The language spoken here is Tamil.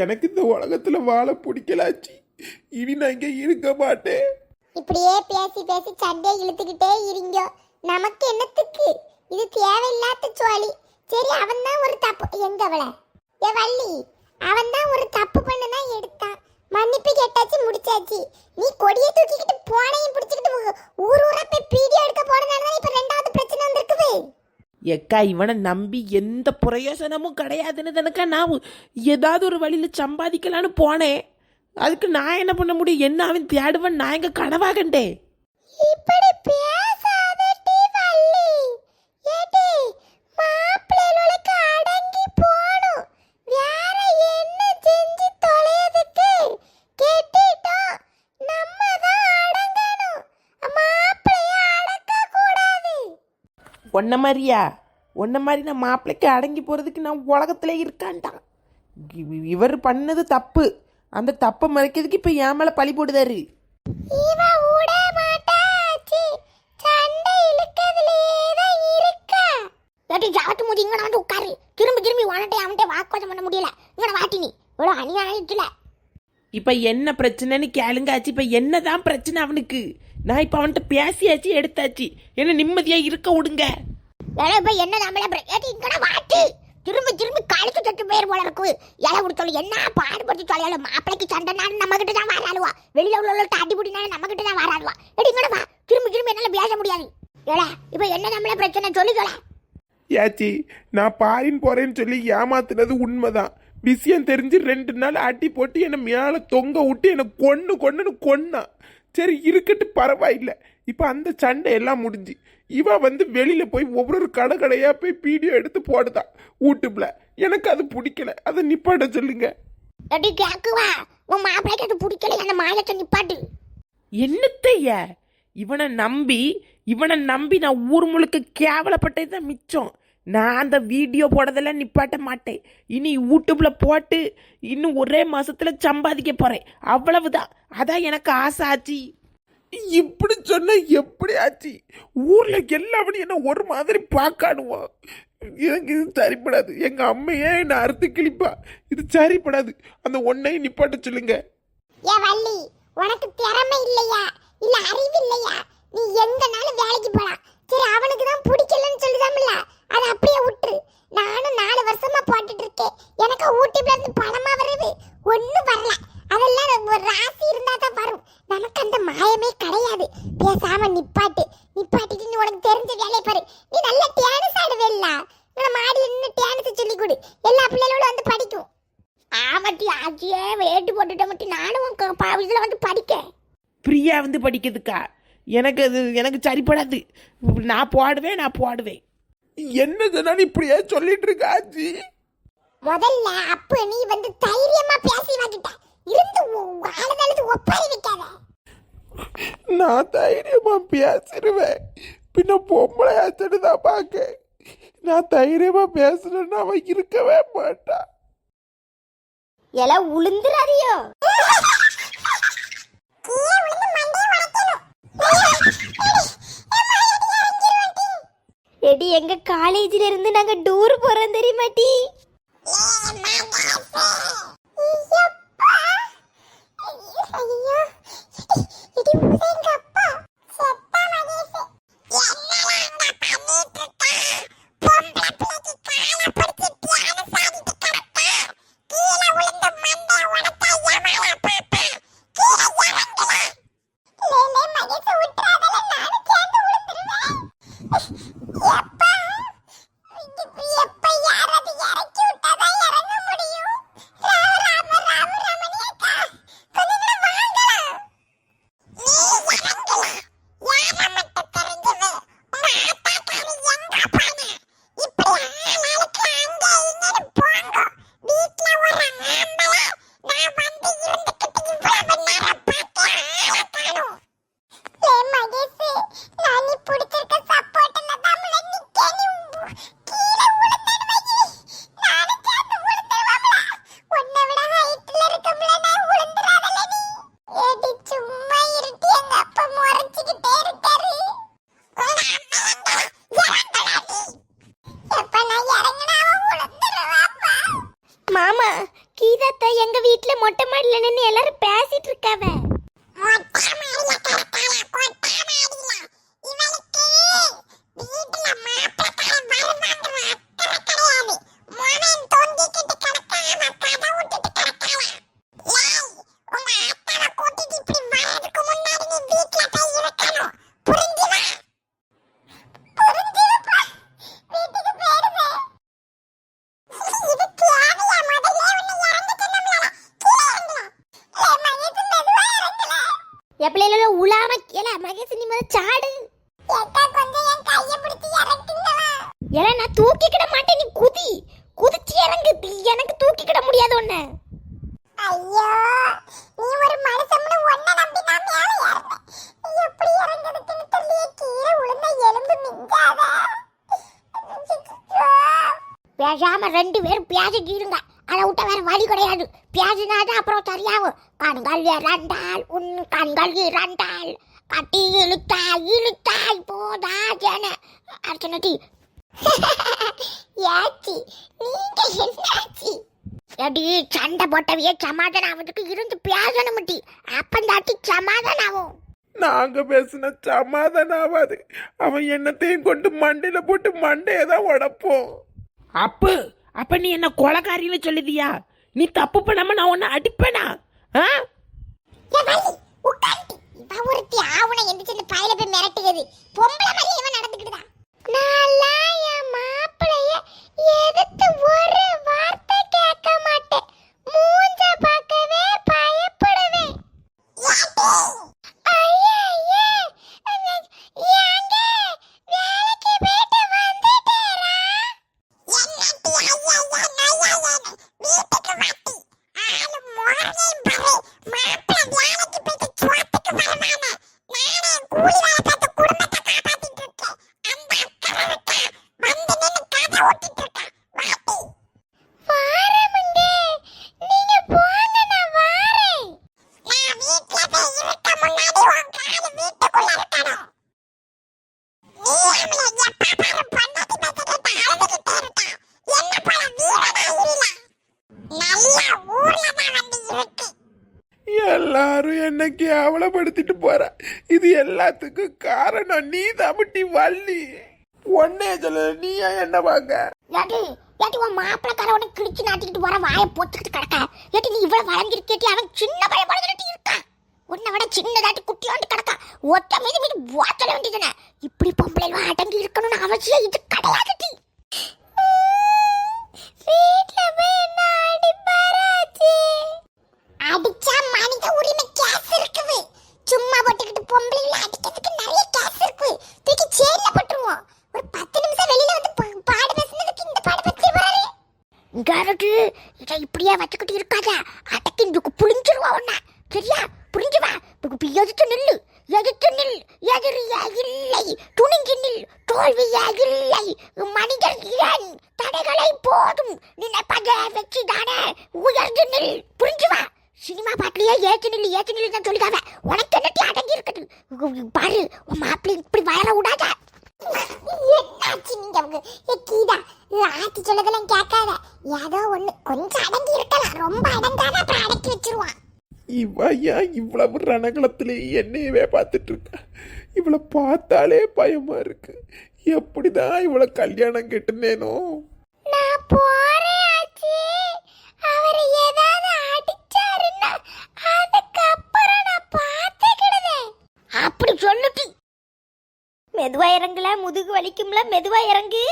எனக்கு இந்த உலகத்துல வாழ பிடிக்கலாச்சி. இனி நான் இங்க இருக்க மாட்டேன். இப்படியே பேசி பேசி சண்டையை இழுத்துக்கிட்டே இருங்க. நமக்கு என்னத்துக்கு இது தேவையில்லாத சோழி. சரி அவன் தான் ஒரு தப்பு. எங்க அவளை? ஏ வள்ளி. அவன் தான் ஒரு தப்பு பண்ணுனா எடுத்தான். மன்னிப்பு கேட்டாச்சு முடிச்சாச்சு. நீ கொடியை தூக்கிக்கிட்டு போனையும் பிடிச்சிக்கிட்டு ஊர் ஊரா போய் பீடியோ எடுக்க போனதால தான் இப்போ ரெண்டாவது பிரச்சனை வந்திருக்குது. எக்கா இவனை நம்பி எந்த பிரயோசனமும் கிடையாதுன்னு தானக்கா நான் ஏதாவது ஒரு வழியில் சம்பாதிக்கலான்னு போனேன். அதுக்கு நான் என்ன பண்ண முடியும்? என்ன அவன் தேடுவன்? நான் எங்கள் கனவா கண்டேன் இப்படி பேசாதடி வள்ளி ஏடி மாப்பிள்ளைகளுக்கு அடங்கி போணும் வேற என்ன செஞ்சு தொலையதுக்கு கேட்டிட்டோம் நம்ம தான் அடங்கணும் மாப்பிள்ளைய அடக்க கூடாது ஒன்ன மாதிரியா? ஒன்ன மாதிரி நான் மாப்பிள்ளைக்கு அடங்கி போகிறதுக்கு நான் உலகத்தில் இருக்கான்ட்டான் இவ- இவர் பண்ணது தப்பு. அந்த தப்பை மறைக்கிறதுக்கு இப்போ என் மேலே பழி போடுதாரு. ஜாட்டு முடி இங்க வந்து உட்காரு. திரும்பி திரும்பி உன்கிட்ட அவன்கிட்ட வாக்குவாதம் பண்ண முடியல. இங்க வாட்டி நீ. இவ்வளோ அநியாயத்துல இப்போ என்ன பிரச்சனைன்னு கேளுங்காச்சு இப்போ என்னதான் பிரச்சனை அவனுக்கு? நான் இப்போ அவன்கிட்ட பேசியாச்சு எடுத்தாச்சு. என்ன நிம்மதியாக இருக்க விடுங்க. ஏடா இப்ப என்ன நம்மள ஏடி இங்கட வாட்டி. திரும்பி திரும்பி கழுத்து தட்டு பேர் போல இருக்கு. இலை கொடுத்தோம் என்ன பாடுபட்டு சொல்லியாலும் மாப்பிளைக்கு சண்டைனாலும் நம்ம கிட்ட தான் வராளுவா. வெளியில உள்ள அடிபுடினாலும் நம்ம கிட்ட தான் வராளுவா. ஏடி இங்கட வா. திரும்பி திரும்பி என்னால பேச முடியாது. ஏடா இப்ப என்ன நம்மள பிரச்சனை சொல்லி சொல்ல. ஏச்சி நான் பாரின் போறேன்னு சொல்லி ஏமாத்துனது உண்மைதான். விஷயம் தெரிஞ்சு ரெண்டு நாள் அடி போட்டு என்னை மேலே தொங்க விட்டு என்னை கொன்னு கொன்னுன்னு கொன்னான். சரி இருக்கட்டு பரவாயில்ல. இப்போ அந்த சண்டை எல்லாம் முடிஞ்சு இவ வந்து வெளியில போய் ஒவ்வொரு கடை கடையா போய் வீடியோ எடுத்து போடுதான் யூடியூப்ல எனக்கு அது பிடிக்கல. அதை நிப்பாட்ட சொல்லுங்க. உன் மாப்பிளைக்கு அது பிடிக்கல. அந்த மாயத்தை நிப்பாட்டு. என்னத்தைய இவனை நம்பி இவனை நம்பி நான் ஊர் முழுக்க கேவலப்பட்டது தான் மிச்சம். நான் அந்த வீடியோ போடுறதெல்லாம் நிப்பாட்ட மாட்டேன். இனி யூடியூப்ல போட்டு இன்னும் ஒரே மாசத்துல சம்பாதிக்க போறேன். அவ்வளவுதான். அதான் எனக்கு ஆசை ஆச்சு. இப்படி சொன்ன எப்படி ஆச்சு? ஊர்ல எல்லாவனையும் என்ன ஒரு மாதிரி பார்க்காடுவோம் எனக்கு இது சரிப்படாது. எங்க அம்மையே என்ன அறுத்து கிழிப்பா. இது சரிப்படாது. அந்த ஒன்னையும் நிப்பாட்ட சொல்லுங்க. ஏ வள்ளி உனக்கு திறமை இல்லையா? இல்ல அறிவு இல்லையா? நீ எங்கனாலும் வேலைக்கு போலாம். சரி அவனுக்கு தான் பிடிக்கலன்னு சொல்லுதாமில்ல அதை அப்படியே விட்டுரு. நானும் நாலு வருஷமா போட்டுட்டு இருக்கேன். எனக்கு யூடியூப்ல இருந்து பணமா வருது ஒண்ணும் வரல. அதெல்லாம் ஒரு ராசி இருந்தா தான் வரும். நமக்கு அந்த மாயமே கிடையாது. பேசாம நிப்பாட்டு. நிப்பாட்டிட்டு நீ உனக்கு தெரிஞ்ச வேலையை பாரு. நீ நல்லா டேனிஸ் ஆடுவேல்ல நம்ம மாடி நின்று டேனிஸ் சொல்லி கொடு. எல்லா பிள்ளைகளோட வந்து படிக்கும். ஆமாட்டி ஆச்சியே வேட்டு போட்டுட்ட மட்டும் நானும் இதில் வந்து படிக்க பிரியா வந்து படிக்கிறதுக்கா? எனக்கு அது எனக்கு சரிப்படாது. நான் போடுவேன் நான் போடுவேன். என்ன சொன்னாலும் இப்படியே சொல்லிட்டு இருக்க ஆச்சி? முதல்ல அப்ப நீ வந்து தைரியமா பேசி வாங்கிட்ட. இருந்து ஆளுதழுது ஒப்பாரி வைக்காத நான் தைரியமா பேசிடுவேன் பின்ன பொம்பளை ஆச்சுன்னு தான் பார்க்க நான் தைரியமா பேசுறேன்னா அவன் இருக்கவே மாட்டான் எல்லாம் உளுந்துறாதியோ எடி எங்க காலேஜ்ல இருந்து நாங்க டூர் போறோம் தெரியுமாட்டி அத்தை ஏல நான் தூக்கிக்கிட மாட்டேன் நீ குதி. குதிச்சு இறங்கு. எனக்கு தூக்கிக்கிட முடியாது உன்ன. ஐயோ நீ ஒரு மனுஷம்னு ஒன்ன நம்பி நான் மேல ஏறுறேன் நீ எப்படி இறங்குறதுக்குன்னு தெரியல கீழே விழுந்த எலும்பு மிஞ்சாத. பேசாம ரெண்டு பேரும் பேசிட்டு இருங்க அதை விட்ட வேற வழி கிடையாது. பேசினாதான் அப்புறம் சரியாகும். கண்கள் இரண்டால் உன் கண்கள் இரண்டால் கட்டி இழுத்தாய் இழுத்தாய் போதா ஜன. அர்ச்சனதி ஏச்சி நீங்க என்னாச்சி? எடி சண்டை போட்டவையே சமாதானம் ஆவதுக்கு இருந்து பேசணும் முட்டி. அப்பந்தாட்டி சமாதானம் ஆகும் நாங்க பேசின சமாதானம் ஆகாது அவன் என்னத்தையும் கொண்டு மண்டையில போட்டு மண்டையை தான் உடைப்போம். அப்பு அப்ப நீ என்ன கொலகாரின்னு சொல்லுதியா? நீ தப்பு பண்ணாம நான் உன்னை அடிப்பேனா? ஆ? ஒருத்தி ஆவுன எந்திரிச்சு இந்த பையில போய் மிரட்டுகிறது. எல்லாரும் என்ன கேவலப்படுத்திட்டு போற. இது எல்லாத்துக்கும் காரணம் நீ தம்பிட்டி வள்ளி. ஒன்னே சொல்லு நீ என்ன பாக்க ஏட்டி ஏடி, உன் மாப்பிள்ளைக்கார உன்னை கிழிச்சு நாட்டிக்கிட்டு வர வாயை பொத்துக்கிட்டு கிடக்க. ஏடி, நீ இவ்வளவு வளைஞ்சிருக்கேடி, அவன் சின்ன பையன் போல இருக்கான். உன்னை விட சின்னதாட்டி குட்டியோண்டு கிடக்கா. ஒட்ட மீது மீது வாத்தல வேண்டியதுதானே. இப்படி பொம்பளைலாம் அடங்கி இருக்கணும்னு அவசியம் இது கிடையாதுடி. வீட்டுல போய் என்ன அடிப்பாராச்சி? அடிச்சா மனித உரிமை கேஸ் இருக்குது சும்மா போட்டுக்கிட்டு பொம்பளைல அடிக்கிறதுக்கு நிறைய கேஸ் இருக்கு தூக்கி ஜெயில போட்டுருவோம் ஒரு பத்து நிமிஷம் வெளியில வந்து பா- பாடு பேசுனதுக்கு இந்த பாடு பத்தி பாரு இங்க இருக்கு. இதை இப்படியே வச்சுக்கிட்டு இருக்காத அடக்கி இதுக்கு புளிஞ்சிருவா உன்ன சரியா புரிஞ்சு வா இப்ப எதிர்த்து நில்லு எதிர்த்து நில் எதிரியா இல்லை துணிஞ்சு நில் தோல்வியா இல்லை மனிதர் இரண் தடைகளை போதும். நினைப்பதை வச்சு தானே உயர்ந்து நில். புரிஞ்சு வா சினிமா பாட்டிலேயே ஏச்சு நில்லு ஏச்சு நில்லு தான் சொல்லிக்காவ உனக்கு என்னட்டி அடங்கி இருக்குது பாரு உன் மாப்பிள்ளை இப்படி வளர விடாத? என்னாச்சு நீங்க அவங்க ஏ கீதா ஆத்தி சொல்லதெல்லாம் கேட்காத. ஏதோ ஒண்ணு கொஞ்சம் அடங்கி இருக்கலாம் ரொம்ப அடங்காத அப்புறம் அடக்கி வச்சிருவான். இவ ஏன் இவ்வளவு ரணகலத்திலே என்னையவே பார்த்துட்டு இருக்கா? இவளை பார்த்தாலே பயமா இருக்கு. எப்படிதான் இவளை கல்யாணம் கெட்டுனேனோ? நான் போறேன் ஆச்சி. அவர் ஏதாவது அடிச்சாருன்னா அதுக்கப்புறம் நான் பார்த்துக்கிடுவேன். அப்படி சொல்லுட்டி மெதுவா இறங்குல முதுகு வலிக்கும்ல மெதுவா இறங்கு.